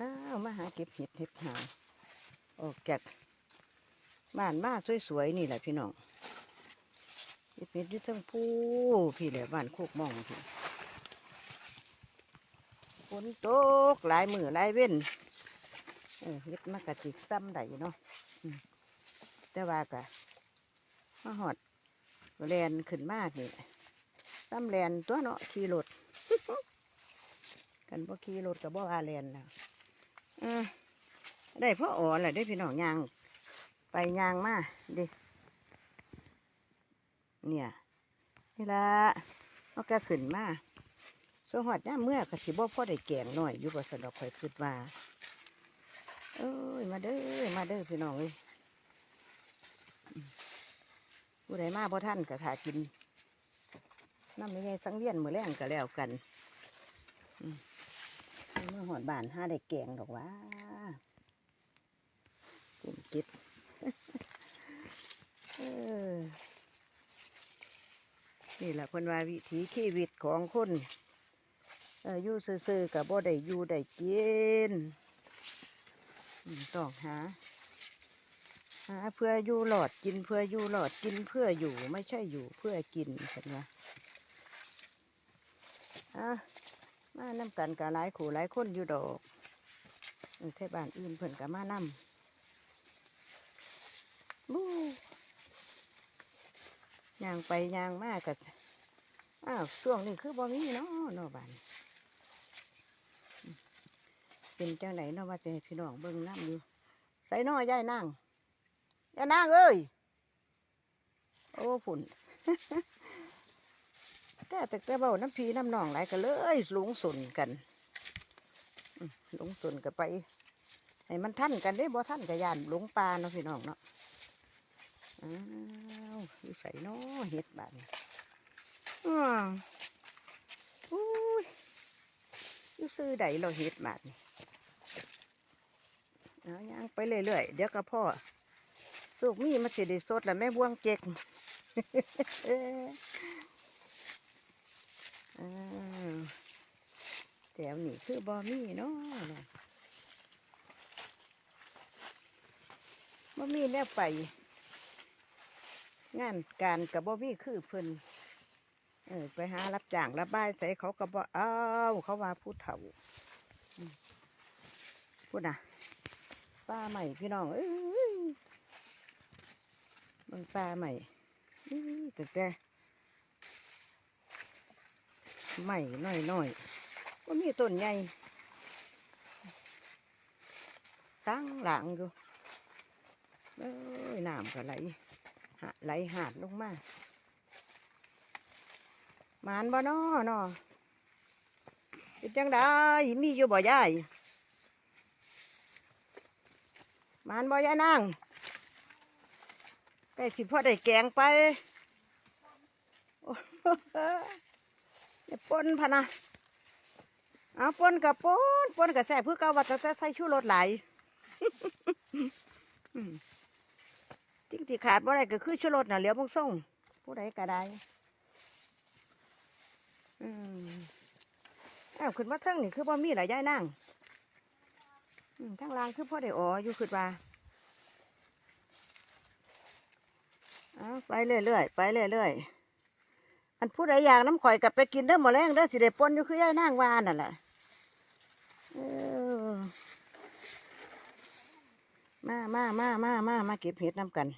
อ้าวมาหาเก็บเห็ดเห็ดหาออกจากบ้านมาสวยๆนี่แหละพี่น้องเก็บเห็ดอยู่ทั้งผู้พี่แหละบ้านโคกมองพี่ฝนตกหลายมือหลายเว้นเออเฮ็ดมากะจิกซ้ำได้เนาะแต่ว่ากะมาหอดแลนขึ้นมากนี่ซ้ำแลนตัวเนาะขี่รถกันบ่ขี่รถกับบ่อาแลนแล้ว ออได้พ่ออ๋อแหละได้พี่น้องยาง ไปยางมาเดิเนี่ยนี่ละเอากระขึ้นมาสหอดย่าเมื่อกระสิบ่พ่อได้แกงหน่อยอยู่บ่สนดอกข่อยคิดว่าเอ้ยมาเด้อมาเด้อพี่น้องเอ้ยผู้ใดมาพ่ท่านก็ถากินน้ำไม่ใช่สังเวียนมือแรงก็แล้วกัน มื่อหอดบานห้าได้แกงดอกว่าปุ่มจิตเออนี่แหละคนว่าวิถีชีวิตของคนอออยู่ซื่อๆกับบ่ได้อยู่ได้กินต้องหาหาเพื่ออยู่หลอดกินเพื่ออยู่หลอดกินเพื่ออยู่ไม่ใช่อยู่เพื่อกินเห็นไหมอะ มานำกันกับหลายขู่หลายคนอยู่ดอกเท่บ้านอื่นเพิ่นกับมานำบู้ย่างไปย่างมากกับอ้าวช่วงนี้คือบ่มีเนาะเนาะบ้านเป็นจังไหนเนาะว่าจะให้พี่น้องเบิ่งน้ำอยู่ใส่น้อยายนางยายนางเอ้ยโอ้ฝุ่น แต่แต่แต่เบาน้ำพีน้ำหนองไหลายกันเลยหลงสนกันหลงสนกันไปให้มันท่านกันได้บ่ท่านกับยานหลงปลาเนาะพี่น้องเนาะอ้าวอยู่ใส่น้อเห็ดบานอ้าวอุ้ยอยู่ซื้อใดเราเห็ดบานเอาย่างไปเรื่อยๆเดี๋ยวก็พ่อสุกมีมาสิได้สดแล้วแม่บ่วงเจ๊ก อ้าว แถวนี้คือบอมี่เนาะบอมี่แนวไป งานการกับบอมี่คือเพิ่นเออไปหารับจ้างรับบายใส่เขากับบออ้าวเขาว่าผู้เฒ่าพูดนะป้าใหม่พี่น้องเอ้ยเบิ่งป้าใหม่แต่แต่ใหม่น้อยน้อยๆ ก็มีต้นใหญ่ตั้งหลังอยู่เอ้ยน้ำก็ไหลหะไหลหาดลงมาหมานบ่นอเนอเป็นจังได้มีอยู่บ่ยายหมานบ่ยายนางได้สิพ่อได้แกงไปเดี๋ยวปนพะนะ เอาปนกับปนปนกับแซ่บเพื่อเกาว่าจะใส่ชูรสไหลจริงที่ขาดบ่ได้ก็คือชูรสน่ะเหลียวพงส่งผู้ใดก็ได้อืมอ้าวขึ้นมาเทิงนี่คือบ่มีหลายย่ายนั่งทั้งล่างคือพ่อได้อ๋ออยู่ขึ้นมาเอาไปเรื่อยๆไปเรื่อยๆอันผู้ใดอยากน้ำข่อยกลับไปกินเด้อหมอแรงเด้อสิได้ปนอยู่คือย่ายนางวานนั่นแหละเออ มามามามามามาเก็บเห็ดน้ำกัน